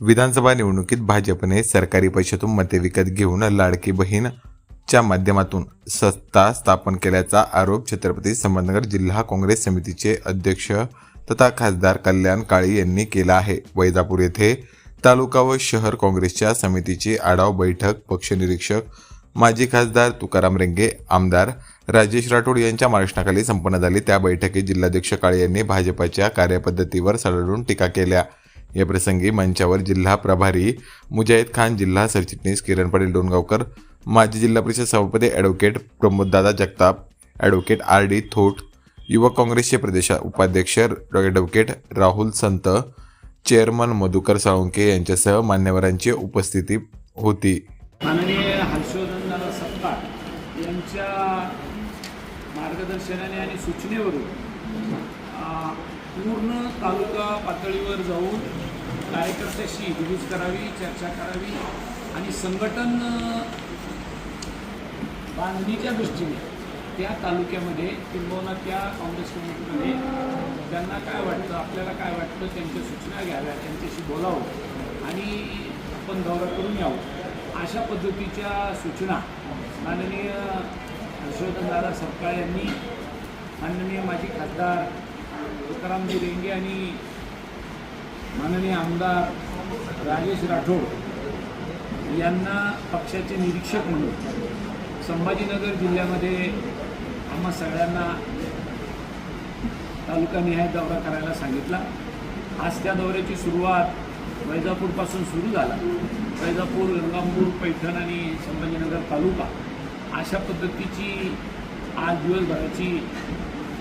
विधानसभा निवडणुकीत भाजपने सरकारी पैशातून मते विकत घेऊन लाडकी बहीणच्या माध्यमातून सत्ता स्थापन केल्याचा आरोप छत्रपती संभाजीनगर जिल्हा काँग्रेस समितीचे अध्यक्ष तथा खासदार कल्याण काळे यांनी केला आहे. वैजापूर येथे तालुका व शहर काँग्रेसच्या समितीची आढावा बैठक पक्षनिरीक्षक माजी खासदार तुकाराम रेंगे आमदार राजेश राठोड यांच्या मार्गदर्शनाखाली संपन्न झाली. त्या बैठकीत जिल्हाध्यक्ष काळे यांनी भाजपाच्या कार्यपद्धतीवर सडळून टीका केल्या. या प्रसंगी मंचावर जिल्हा प्रभारी मुजाहिद खान जिल्हा सरचिटणीस किरण पाटील डोणगावकर माजी जिल्हा परिषद सभापती advocate प्रमोददादा Jagtap advocate R D Thot युवक काँग्रेसचे प्रदेश उपाध्यक्ष ॲडव्होकेट राहुल संत चेअरमन मधुकर साळुंके यांच्यासह मान्यवरांची उपस्थिती होती. माननीय हर्षवर्धन सत्कार यांच्या मार्गदर्शनाने आणि सूचनेवरून पूर्ण तालुका पातळीवर जाऊन कार्यकर्त्याशी रिलीज करावी चर्चा करावी आणि संघटन बांधणीच्या दृष्टीने त्या तालुक्यामध्ये किंबहुना त्या काँग्रेस कमिटीमध्ये त्यांना काय वाटतं आपल्याला काय वाटतं त्यांच्या सूचना घ्याव्या त्यांच्याशी बोलावं आणि आपण दौरा करून यावं. अशा पद्धतीच्या सूचना माननीय हर्षवर्धनदादा सरकार यांनी माननीय माजी खासदार तुकारामजी रेंगे आणि माननीय आमदार राजेश राठोड यांना पक्षाचे निरीक्षक म्हणून संभाजीनगर जिल्ह्यामध्ये आम्हा सगळ्यांना तालुकानिहाय दौरा करायला सांगितला. आज त्या दौऱ्याची सुरुवात वैजापूरपासून सुरू झाला. वैजापूर गंगापूर पैठण आणि संभाजीनगर तालुका अशा पद्धतीची आज दिवसभराची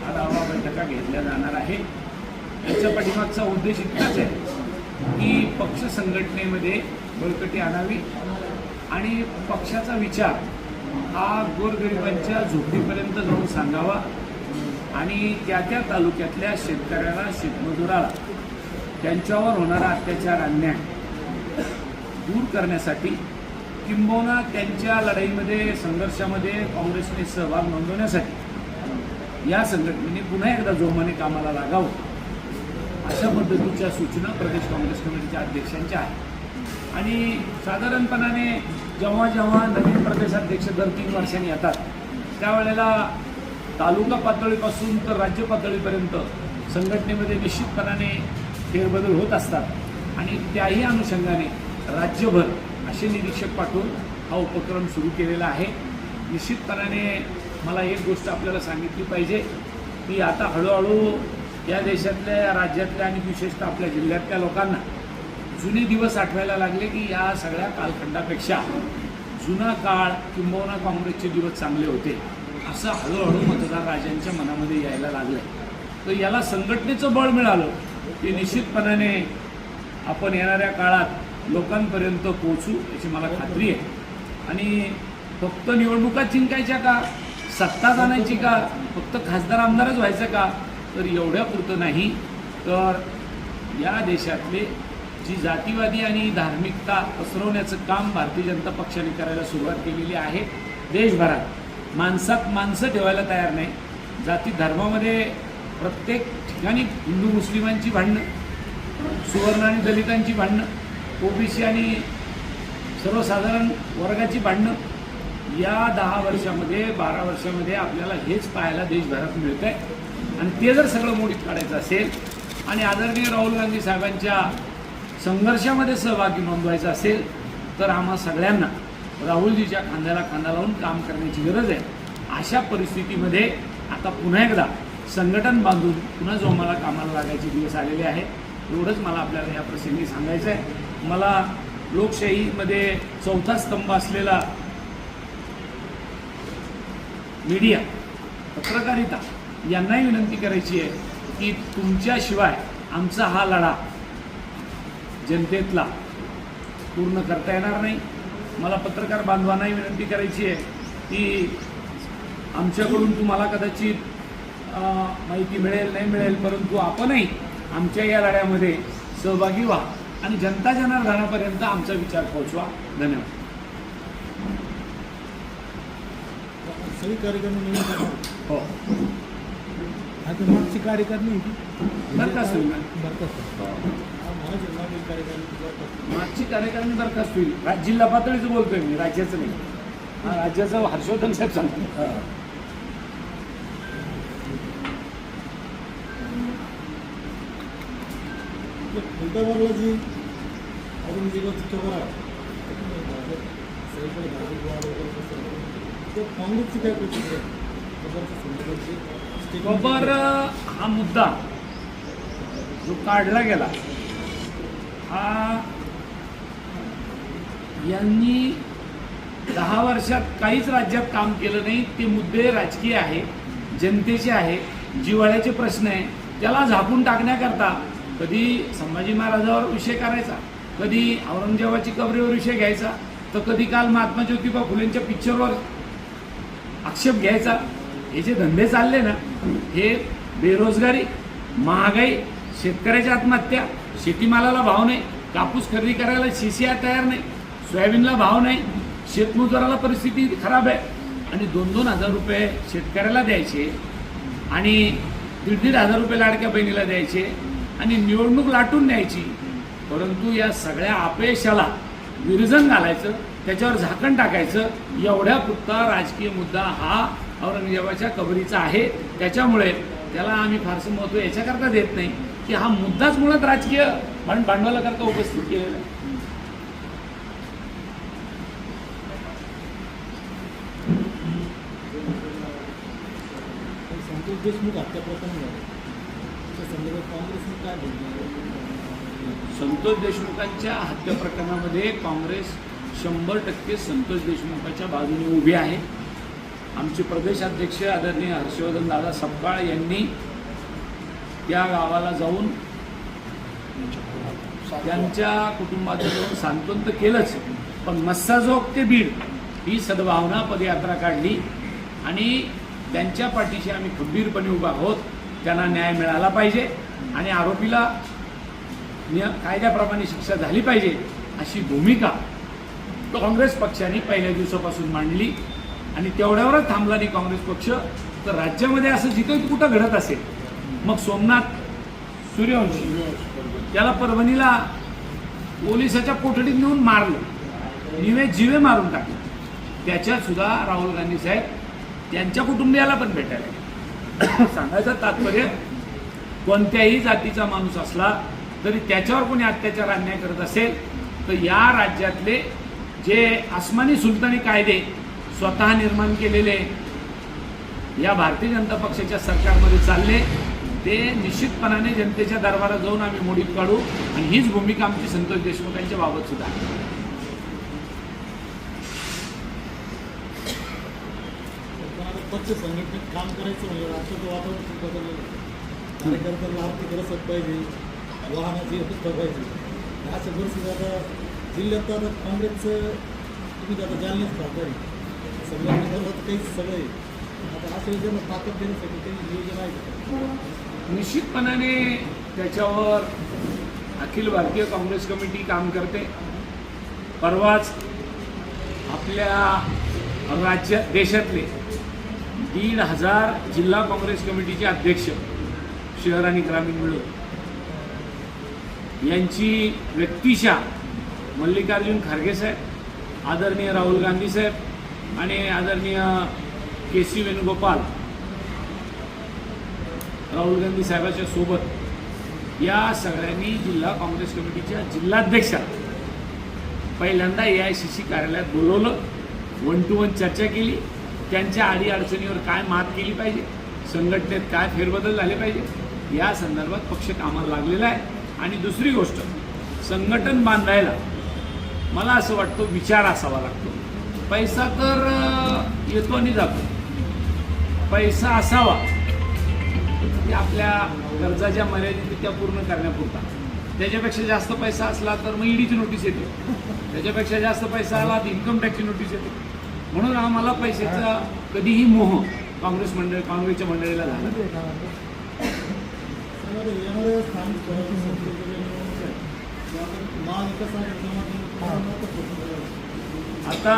आढावा बैठका घेतल्या जाणार आहे याच्या पाठीमागचा उद्देश इतकाच आहे की पक्ष संघटनेमध्ये बळकटी आणावी आणि पक्षाचा विचार हा गोरगरिबांच्या झोपडीपर्यंत जाऊन सांगावा आणि त्या त्या तालुक्यातल्या शेतकऱ्याला शेतमजुराला त्यांच्यावर होणारा अत्याचार अन्याय दूर करण्यासाठी किंबहुना त्यांच्या लढाईमध्ये संघर्षामध्ये काँग्रेसने सहभाग नोंदवण्यासाठी या संघटनेने पुन्हा एकदा जोमाने कामाला लागावं. अशा पद्धतीच्या सूचना प्रदेश काँग्रेस कमिटीच्या अध्यक्षांच्या आहेत. आणि साधारणपणाने जेव्हा जेव्हा नवीन प्रदेशाध्यक्ष दर तीन वर्षांनी येतात त्यावेळेला तालुका पातळीपासून तर राज्य पातळीपर्यंत संघटनेमध्ये निश्चितपणाने फेरबदल होत असतात. आणि त्याही अनुषंगाने राज्यभर असे निरीक्षक पाठवून हा उपक्रम सुरू केलेला आहे. निश्चितपणाने मला एक गोष्ट आपल्याला सांगितली पाहिजे की आता हळूहळू या देशातल्या या राज्यातल्या आणि विशेषतः आपल्या जिल्ह्यातल्या लोकांना जुने दिवस आठवायला लागले की या सगळ्या कालखंडापेक्षा जुना काळ किंबहुना काँग्रेसचे दिवस चांगले होते असं हळूहळू मतदार राजांच्या मनामध्ये यायला लागलं. तर याला संघटनेचं बळ मिळालं की निश्चितपणाने आपण येणाऱ्या काळात लोकांपर्यंत पोहोचू याची मला खात्री आहे. आणि फक्त निवडणुका जिंकायच्या का? सत्ता जाणायची का? फक्त खासदार आमदारच व्हायचं का? तर एवढ्या पुरतं नाही. तर या देशातले जी जातीवादी आणि धार्मिकता पसरवण्याचं काम भारतीय जनता पक्षाने करायला सुरुवात केलेली आहे देशभरात. माणसात माणसं ठेवायला तयार नाही. जाती धर्मामध्ये प्रत्येक ठिकाणी हिंदू मुस्लिमांची भांडणं सुवर्ण आणि दलितांची भांडणं ओबीसी आणि सर्वसाधारण वर्गाची भांडणं या दहा वर्षामध्ये बारा वर्षामध्ये आपल्याला हेच पाहायला देशभरात मिळत आहे आणि ते जर सगळं मोडीत काढायचं असेल आणि आदरणीय राहुल गांधी साहेबांच्या संघर्षामध्ये सहभागी नोंदवायचा असेल तर आम्हा सगळ्यांना राहुलजीच्या खांद्याला खांदा लावून काम करण्याची गरज आहे. अशा परिस्थितीमध्ये आता पुन्हा एकदा संघटन बांधून पुन्हा जो मला कामाला लागायचे दिवस आलेले आहेत एवढंच मला आपल्याला या प्रसंगी सांगायचं आहे मला लोकशाहीमध्ये चौथा स्तंभ असलेला मीडिया पत्रकारिता यांनाही विनंती करायची आहे की तुमच्याशिवाय आमचा हा लढा जनतेतला पूर्ण करता येणार नाही. मला पत्रकार बांधवांनाही विनंती करायची आहे की आमच्याकडून तुम्हाला कदाचित माहिती मिळेल नाही मिळेल परंतु आपणही आमच्या या लढ्यामध्ये सहभागी व्हा आणि जनता जनार्दनापर्यंत आमचा विचार पोहोचवा. धन्यवाद. कार्यक्रम नवीन करणार. हो. आता मागची कार्यकारिणी होती. बरं का सुनील? बरं का सर? हा, महाजिल्हा काही कार्यकारिणी बरखास्त मागची कार्यकारिणी बरखास्त होईल. जिल्हा पातळीचं बोलतोय मी राज्याचं नाही. हा, राज्याचं हर्षवर्धन साहेब सांगतात फुलटावरला जी औरंगजेबाची आहे सगळीकडे काँग्रेसची काय प्रतिक्रिया हा मुद्दा जो काढला गेला हा यांनी दहा वर्षात काहीच राज्यात काम केलं नाही. ते मुद्दे राजकीय आहे जनतेचे आहे जिव्हाळ्याचे प्रश्न आहे. त्याला झाकून टाकण्याकरता कधी संभाजी महाराजावर विषय करायचा कधी औरंगजेबाची कबरीवर विषय घ्यायचा तर कधी काल महात्मा ज्योतिबा फुलेंच्या पिक्चरवर आक्षेप घ्यायचा. हे जे धंदे चालले ना हे बेरोजगारी महागाई शेतकऱ्याच्या आत्महत्या शेतीमालाला भाव नाही कापूस खरेदी करायला सी सी तयार नाही सोयाबीनला भाव नाही शेतमजुराला परिस्थिती खराब आहे. आणि दोन दोन हजार रुपये शेतकऱ्याला द्यायचे आणि दीड दीड हजार रुपये लाडक्या बहिणीला द्यायचे आणि निवडणूक लाटून न्यायची. परंतु या सगळ्या अपयशाला विरजन घालायचं त्याच्यावर झाकण टाकायचं. एवढ्या पुरता राजकीय मुद्दा हा औरंगजेबाच्या कबरीचा आहे. त्याच्यामुळे त्याला आम्ही फारसं महत्त्व याच्याकरता देत नाही की हा मुद्दाच मुळात राजकीय भांड भांडवलाकरता उपस्थित केलेला आहे. संतोष देशमुख हत्या संतोष देशमुखांच्या हत्या प्रकरणामध्ये काँग्रेस शंभर टक्के संतोष देशमुखाच्या बाजूने उभी आहे. आमचे प्रदेशाध्यक्ष आदरणीय हर्षवर्धन दादा सपकाळ यांनी या गावाला जाऊन त्यांच्या कुटुंबाचं जाऊन सांत्वन तर केलंच पण मस्साजोग ते बीड ही सद्भावना पदयात्रा काढली आणि त्यांच्या पाठीशी आम्ही खंबीरपणे उभा आहोत. त्यांना न्याय मिळाला पाहिजे आणि आरोपीला कायद्याप्रमाणे शिक्षा झाली पाहिजे अशी भूमिका काँग्रेस पक्षाने पहिल्या दिवसापासून मांडली. आणि तेवढ्यावरच थांबला नाही काँग्रेस पक्ष. तर राज्यामध्ये असं जिथं कुठं घडत असेल मग सोमनाथ सूर्यवंशी त्याला परभणीला पोलिसाच्या कोठडीत नेऊन मारलं. निवे जिवे मारून टाकले. त्याच्यात सुद्धा राहुल गांधी साहेब त्यांच्या कुटुंबियाला पण भेटायला सांगायचं तात्पर्य कोणत्याही जातीचा माणूस असला तरी त्याच्यावर कोणी अत्याचार अन्याय करत असेल तर या राज्यातले जे आसमानी सुलतानी कायदे स्वतः निर्माण केलेले या भारतीय जनता पक्षाच्या सरकारमध्ये चालले ते निश्चितपणाने जनतेच्या दरबारात जाऊन आम्ही मोडीत काढू आणि हीच भूमिका आमची संतोष देशमुखांच्या बाबत सुद्धा आहे. पक्ष संघटनेत काम करायचं म्हणजे राष्ट्राचं वातावरण खूप कार्यकर्त्यांना आर्थिक रसद पाहिजे वाहनाची व्यवस्था पाहिजे अशा आता जिल्ह्यात तर आता काँग्रेसचं तुम्ही आता जालनेच खासदार आहे संघटनेबरोबर तर काहीच सगळं आहे आता अशा योजना ताकद देण्यासाठी काही नियोजन आहे निश्चितपणाने त्याच्यावर अखिल भारतीय काँग्रेस कमिटी काम करते. परवाच आपल्या राज्य देशातले दीड हजार जिल्हा काँग्रेस कमिटीचे अध्यक्ष शहर आणि ग्रामीण मिळून. यांची व्यक्तिशा मल्लिकार्जुन खरगे साहेब आदरणीय राहुल गांधी साहेब आणि आदरणीय के सी वेणुगोपाल राहुल गांधी साहेबाच्या सोबत या सगळ्यांनी जिल्हा काँग्रेस कमिटीच्या जिल्हाध्यक्षा पहिल्यांदा ए आय सी सी कार्यालयात बोलवलं वन टू वन चर्चा केली त्यांच्या अडीअडचणीवर काय मात केली पाहिजे संघटनेत काय फेरबदल झाले पाहिजे या संदर्भात पक्ष कामाला लागलेला आहे. आणि दुसरी गोष्ट संघटन बांधायला मला असं वाटतं विचार असावा लागतो. पैसा तर येतो आणि जातो. पैसा असावा. की आपल्या गरजा ज्या मर्यादित त्या पूर्ण करण्यापुरता. त्याच्यापेक्षा जास्त पैसा असला तर मग ईडीची नोटीस येते. त्याच्यापेक्षा जास्त पैसा आला तर इन्कम टॅक्सची नोटीस येते. म्हणून आम्हाला पैशाचा कधीही मोह काँग्रेस मंडळ काँग्रेसच्या मंडळीला झाला महाविकास आता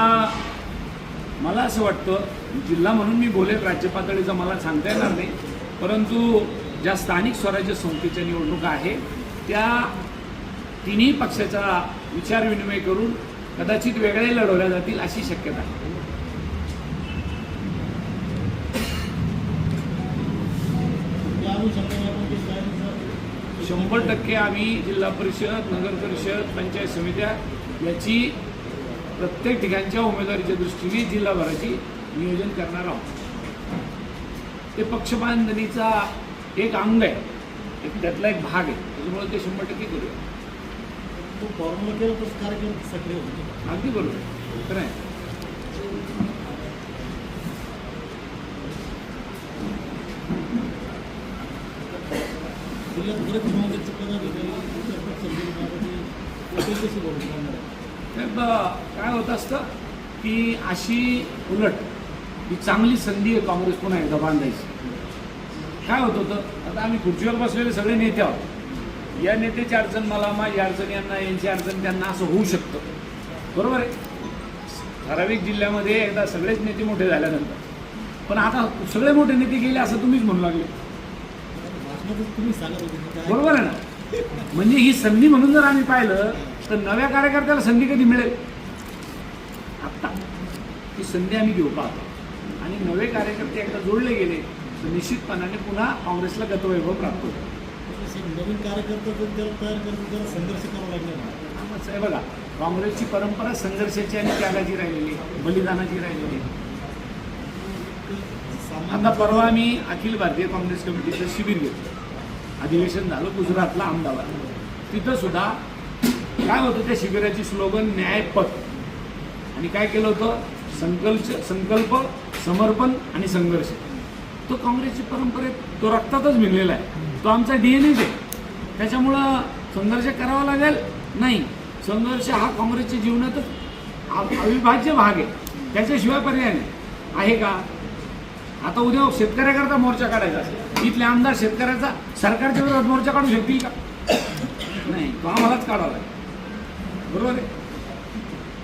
मला असं वाटतं जिल्हा म्हणून मी बोलेल राज्य पातळीचं मला सांगता येणार नाही. परंतु ज्या स्थानिक स्वराज्य संस्थेच्या निवडणुका आहे त्या तिन्ही पक्षाचा विचार विनिमय करून कदाचित वेगळे लढवल्या जातील अशी शक्यता आहे. शंभर टक्के आम्ही जिल्हा परिषद नगर परिषद पंचायत समित्या याची प्रत्येक ठिकाणच्या उमेदवारीच्या दृष्टीने जिल्हाभराची नियोजन करणार आहोत. ते पक्षबांधणीचा एक अंग आहे. एक त्यातला एक भाग आहे. त्याच्यामुळे ते शंभर टक्के करूया. तो फॉर्म्युला केलं कार्यक्रम सक्रिय होतो अगदी बरोबर. आहे. खरं आहे. जिल्ह्यात बरेच काँग्रेसचे पदाधिकारी साहेब ब- काय होत असतं की अशी उलट ही चांगली संधी आहे काँग्रेस पुन्हा एकदा बांधायची. काय होत होतं? आता आम्ही खुर्चीवर बसलेले सगळे नेते आहोत. या नेत्याची अडचण मला माझी अडचण यांना यांची अडचण त्यांना असं होऊ शकतं. बरोबर आहे? ठराविक जिल्ह्यामध्ये एकदा सगळेच नेते मोठे झाल्यानंतर. पण आता सगळे मोठे नेते गेले असं तुम्हीच म्हणू लागले. तुम्ही बरोबर आहे ना? म्हणजे ही संधी म्हणून जर आम्ही पाहिलं तर नव्या कार्यकर्त्याला संधी कधी मिळेल? आत्ता. ही संधी आम्ही घेऊ पाहतो. आणि नवे कार्यकर्ते एकदा जोडले गेले तर निश्चितपणाने पुन्हा काँग्रेसला गतवैभव प्राप्त होतो नवीन कार्यकर्ता त्याला तयार त्याला संघर्ष करावा कामच आहे बघा काँग्रेसची परंपरा संघर्षाची आणि त्यागाची राहिलेली बलिदानाची राहिलेली. आता सामान्य परवा आम्ही अखिल भारतीय काँग्रेस कमिटीचं शिबिर घेतलं. अधिवेशन झालं गुजरातला अहमदाबाद. तिथं सुद्धा काय होतं त्या शिबिराची स्लोगन न्यायपथ आणि काय केलं होतं? संकल्प संकल्प समर्पण आणि संघर्ष. तो काँग्रेसची परंपरेत तो रक्तातच भिनलेला आहे. तो आमचा डी एन आहे. त्याच्यामुळं संघर्ष करावा लागेल? नाही. संघर्ष हा काँग्रेसच्या जीवनातच अविभाज्य भाग आहे. त्याच्याशिवाय पर्याय नाही. आहे का? आता उद्या शेतकऱ्याकरता मोर्चा काढायचा असेल. इथले आमदार शेतकऱ्याचा सरकारच्या विरोधात मोर्चा काढू शकतील का? नाही. तो आम्हालाच काढावा लागेल. बरोबर आहे?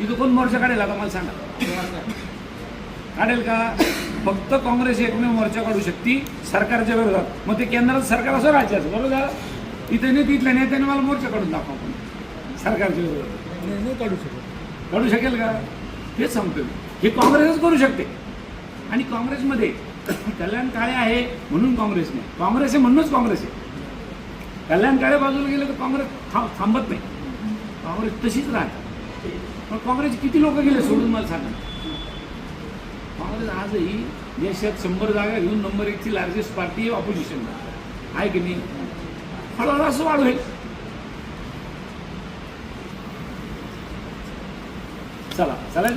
इथं कोण मोर्चा काढेल आता मला सांगा. काढेल का? फक्त काँग्रेस एकमेव मोर्चा काढू शकते सरकारच्या विरोधात. मग ते केंद्रात सरकार असं राज्याचं बरोबर झालं इथे नाही तिथल्या नेत्याने मला मोर्चा काढून दाखवा पण सरकारच्या विरोधात. नाही काढू शकत. काढू शकेल का? हेच सांगतो मी. हे काँग्रेसच करू शकते. आणि काँग्रेसमध्ये कल्याण काळे आहे म्हणून काँग्रेस नाही. काँग्रेस आहे म्हणूनच काँग्रेस आहे. कल्याण काळे बाजूला गेलं तर काँग्रेस थांबत नाही. काँग्रेस तशीच राहते. पण काँग्रेस किती लोक गेले सोडून मला सांगा. काँग्रेस आजही देशात शंभर जागा घेऊन नंबर एकची लार्जेस्ट पार्टी ऑपोजिशन आहे की नाही? हळूहळू असं वाढवेल. चला चला